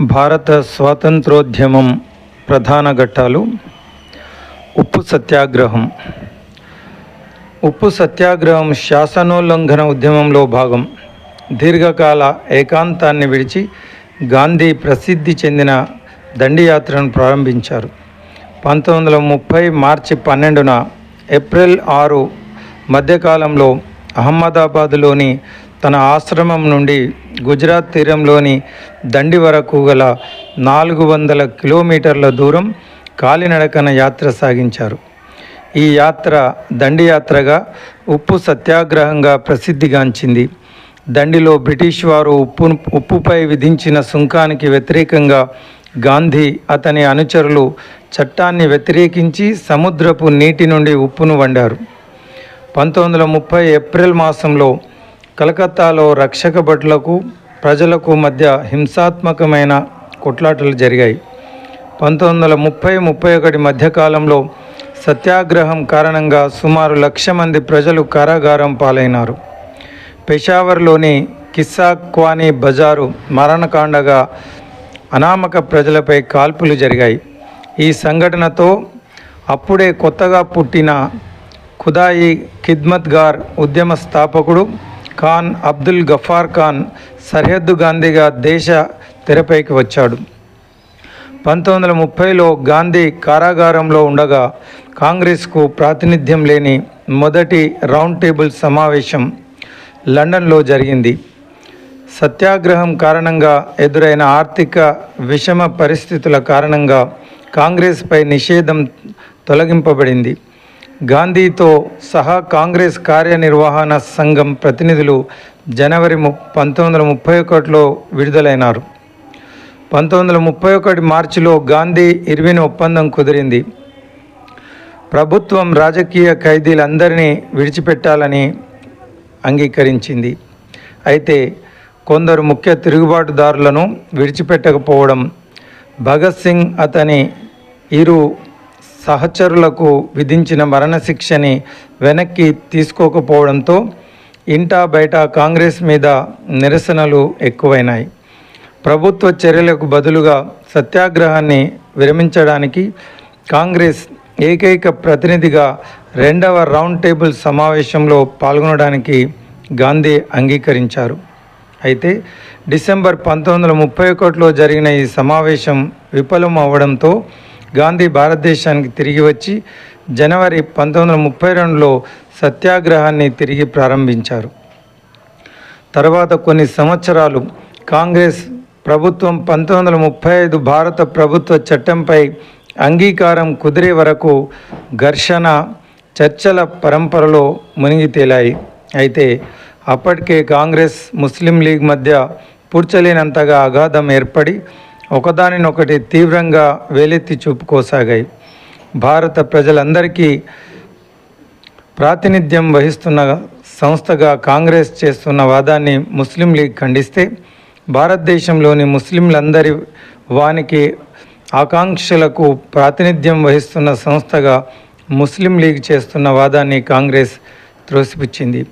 భారత స్వాతంత్రోద్యమం ప్రధాన ఘట్టాలు ఉప్పు సత్యాగ్రహం. ఉప్పు సత్యాగ్రహం శాసనోల్లంఘన ఉద్యమంలో భాగం. దీర్ఘకాల ఏకాంతాన్ని విడిచి గాంధీ ప్రసిద్ధి చెందిన దండియాత్రను ప్రారంభించారు. పంతొమ్మిది వందల ముప్పై మార్చి పన్నెండున ఏప్రిల్ ఆరు మధ్యకాలంలో అహ్మదాబాద్లోని తన ఆశ్రమం నుండి గుజరాత్ తీరంలోని దండి వరకు గల నాలుగు వందల కిలోమీటర్ల దూరం కాలినడకన యాత్ర సాగించారు. ఈ యాత్ర దండి యాత్రగా ఉప్పు సత్యాగ్రహంగా ప్రసిద్ధిగాంచింది. దండిలో బ్రిటిష్ వారు ఉప్పు ఉప్పుపై విధించిన సుంకానికి వ్యతిరేకంగా గాంధీ అతని అనుచరులు చట్టాన్ని వ్యతిరేకించి సముద్రపు నీటి నుండి ఉప్పును వండారు. పంతొమ్మిది వందల ముప్పై ఏప్రిల్ మాసంలో కలకత్తాలో రక్షక భటులకు ప్రజలకు మధ్య హింసాత్మకమైన కొట్లాటలు జరిగాయి. పంతొమ్మిది వందల ముప్పై ముప్పై ఒకటి మధ్యకాలంలో సత్యాగ్రహం కారణంగా సుమారు లక్ష మంది ప్రజలు కారాగారం పాలైనారు. పెషావర్లోని కిస్సా క్వానీ బజారు మరణకాండగా అనామక ప్రజలపై కాల్పులు జరిగాయి. ఈ సంఘటనతో అప్పుడే కొత్తగా పుట్టిన ఖుదాయి ఖిద్మత్గార్ ఉద్యమ స్థాపకుడు ఖాన్ అబ్దుల్ గఫార్ ఖాన్ సరిహద్దు గాంధీగా దేశ తెరపైకి వచ్చాడు. పంతొమ్మిది వందల ముప్పైలో గాంధీ కారాగారంలో ఉండగా కాంగ్రెస్కు ప్రాతినిధ్యం లేని మొదటి రౌండ్ టేబుల్ సమావేశం లండన్లో జరిగింది. సత్యాగ్రహం కారణంగా ఎదురైన ఆర్థిక విషమ పరిస్థితుల కారణంగా కాంగ్రెస్పై నిషేధం తొలగింపబడింది. గాంధీతో సహా కాంగ్రెస్ కార్యనిర్వహణ సంఘం ప్రతినిధులు జనవరి ము పంతొమ్మిది వందల ముప్పై ఒకటిలో విడుదలైనారు. పంతొమ్మిది వందల ముప్పై ఒకటి మార్చిలో గాంధీ ఇర్విన్ ఒప్పందం కుదిరింది. ప్రభుత్వం రాజకీయ ఖైదీలందరినీ విడిచిపెట్టాలని అంగీకరించింది. అయితే కొందరు ముఖ్య తిరుగుబాటుదారులను విడిచిపెట్టకపోవడం భగత్ సింగ్ అతని ఇరు సహచరులకు విధించిన మరణశిక్షని వెనక్కి తీసుకోకపోవడంతో ఇంటా బయట కాంగ్రెస్ మీద నిరసనలు ఎక్కువైనాయి. ప్రభుత్వ చర్యలకు బదులుగా సత్యాగ్రహాన్ని విరమించడానికి కాంగ్రెస్ ఏకైక ప్రతినిధిగా రెండవ రౌండ్ టేబుల్ సమావేశంలో పాల్గొనడానికి గాంధీ అంగీకరించారు. అయితే డిసెంబర్ పంతొమ్మిది వందల ముప్పై ఒకటిలో జరిగిన ఈ సమావేశం విఫలం అవ్వడంతో గాంధీ భారతదేశానికి తిరిగి వచ్చి జనవరి పంతొమ్మిది వందల ముప్పై రెండులో సత్యాగ్రహాన్ని తిరిగి ప్రారంభించారు. తర్వాత కొన్ని సంవత్సరాలు కాంగ్రెస్ ప్రభుత్వం పంతొమ్మిది వందల ముప్పై ఐదు భారత ప్రభుత్వ చట్టంపై అంగీకారం కుదిరే వరకు ఘర్షణ చర్చల పరంపరలో మునిగి తేలాయి. అయితే అప్పటికే కాంగ్రెస్ ముస్లిం లీగ్ మధ్య పూడ్చలేనంతగా అగాధం ఏర్పడి ఒకదానినొకటి తీవ్రంగా వేలెత్తి చూపుకోసాగాయి. భారత ప్రజలందరికీ ప్రాతినిధ్యం వహిస్తున్న సంస్థగా కాంగ్రెస్ చేస్తున్న వాదాన్ని ముస్లిం లీగ్ ఖండిస్తే భారతదేశంలోని ముస్లింలందరి వానికి ఆకాంక్షలకు ప్రాతినిధ్యం వహిస్తున్న సంస్థగా ముస్లిం లీగ్ చేస్తున్న వాదాన్ని కాంగ్రెస్ త్రోసిపుచ్చింది.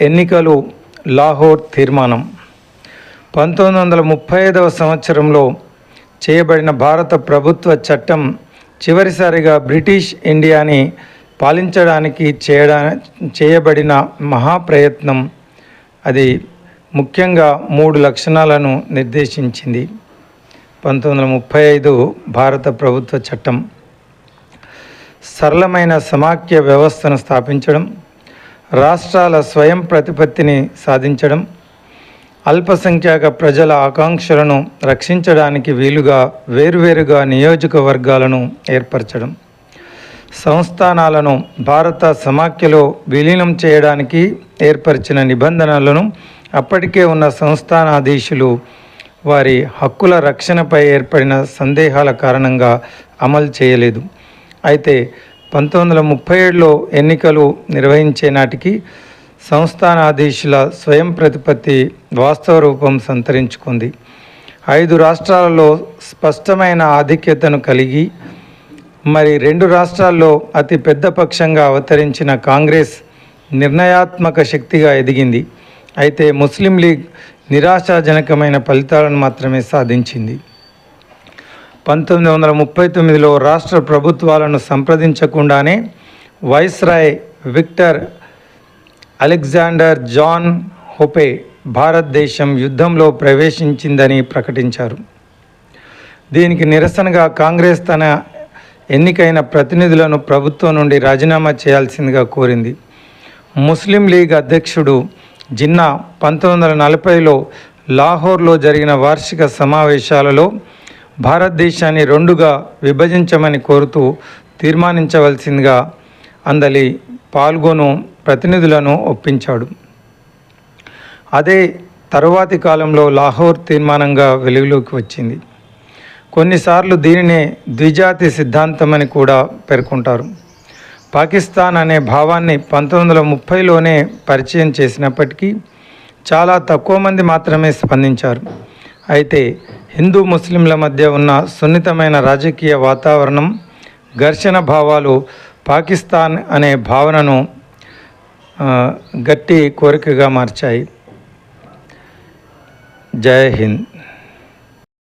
ఎన్నికలు లాహోర్ తీర్మానం. పంతొమ్మిది వందల ముప్పై ఐదవ సంవత్సరంలో చేయబడిన భారత ప్రభుత్వ చట్టం చివరిసారిగా బ్రిటిష్ ఇండియాని పాలించడానికి చేయడా చేయబడిన మహాప్రయత్నం. అది ముఖ్యంగా మూడు లక్షణాలను నిర్దేశించింది. పంతొమ్మిది వందల ముప్పై ఐదు భారత ప్రభుత్వ చట్టం. సరళమైన సమాఖ్య వ్యవస్థను స్థాపించడం. రాష్ట్రాల స్వయం ప్రతిపత్తిని సాధించడం. అల్పసంఖ్యాక ప్రజల ఆకాంక్షలను రక్షించడానికి వీలుగా వేరువేరుగా నియోజకవర్గాలను ఏర్పరచడం సంస్థానాలను భారత సమాఖ్యలో విలీనం చేయడానికి ఏర్పరిచిన నిబంధనలను అప్పటికే ఉన్న సంస్థానాధీశులు వారి హక్కుల రక్షణపై ఏర్పడిన సందేహాల కారణంగా అమలు చేయలేదు. అయితే పంతొమ్మిది వందల ముప్పై ఏడులో ఎన్నికలు నిర్వహించే నాటికి సంస్థానాధీశుల స్వయం ప్రతిపత్తి వాస్తవ రూపం సంతరించుకుంది. ఐదు రాష్ట్రాలలో స్పష్టమైన ఆధిక్యతను కలిగి మరి రెండు రాష్ట్రాల్లో అతి పెద్ద పక్షంగా అవతరించిన కాంగ్రెస్ నిర్ణయాత్మక శక్తిగా ఎదిగింది. అయితే ముస్లిం లీగ్ నిరాశాజనకమైన ఫలితాలను మాత్రమే సాధించింది. పంతొమ్మిది వందల ముప్పై తొమ్మిదిలో రాష్ట్ర ప్రభుత్వాలను సంప్రదించకుండానే viceroy Victor Alexander John Hope భారతదేశం యుద్ధంలో ప్రవేశించిందని ప్రకటించారు. దీనికి నిరసనగా కాంగ్రెస్ తన ఎన్నికైన ప్రతినిధులను ప్రభుత్వం నుండి రాజీనామా చేయాల్సిందిగా కోరింది. ముస్లిం లీగ్ అధ్యక్షుడు జిన్నా పంతొమ్మిది వందల నలభైలో లాహోర్లో జరిగిన వార్షిక సమావేశాలలో భారతదేశాన్ని రెండుగా విభజించమని కోరుతూ తీర్మానించవలసిందిగా అందలి పాల్గొను ప్రతినిధులను ఒప్పించాడు. అదే తరువాతి కాలంలో లాహోర్ తీర్మానంగా వెలుగులోకి వచ్చింది. కొన్నిసార్లు దీనినే ద్విజాతి సిద్ధాంతమని కూడా పేర్కొంటారు. పాకిస్తాన్ అనే భావాన్ని పంతొమ్మిది వందల ముప్పైలోనే పరిచయం చేసినప్పటికీ చాలా తక్కువ మంది మాత్రమే స్పందించారు. అయితే హిందూ ముస్లింల మధ్య ఉన్న సున్నితమైన రాజకీయ వాతావరణం ఘర్షణ భావాలు పాకిస్తాన్ అనే భావనను గట్టి కోరికగా మార్చాయి జై హింద్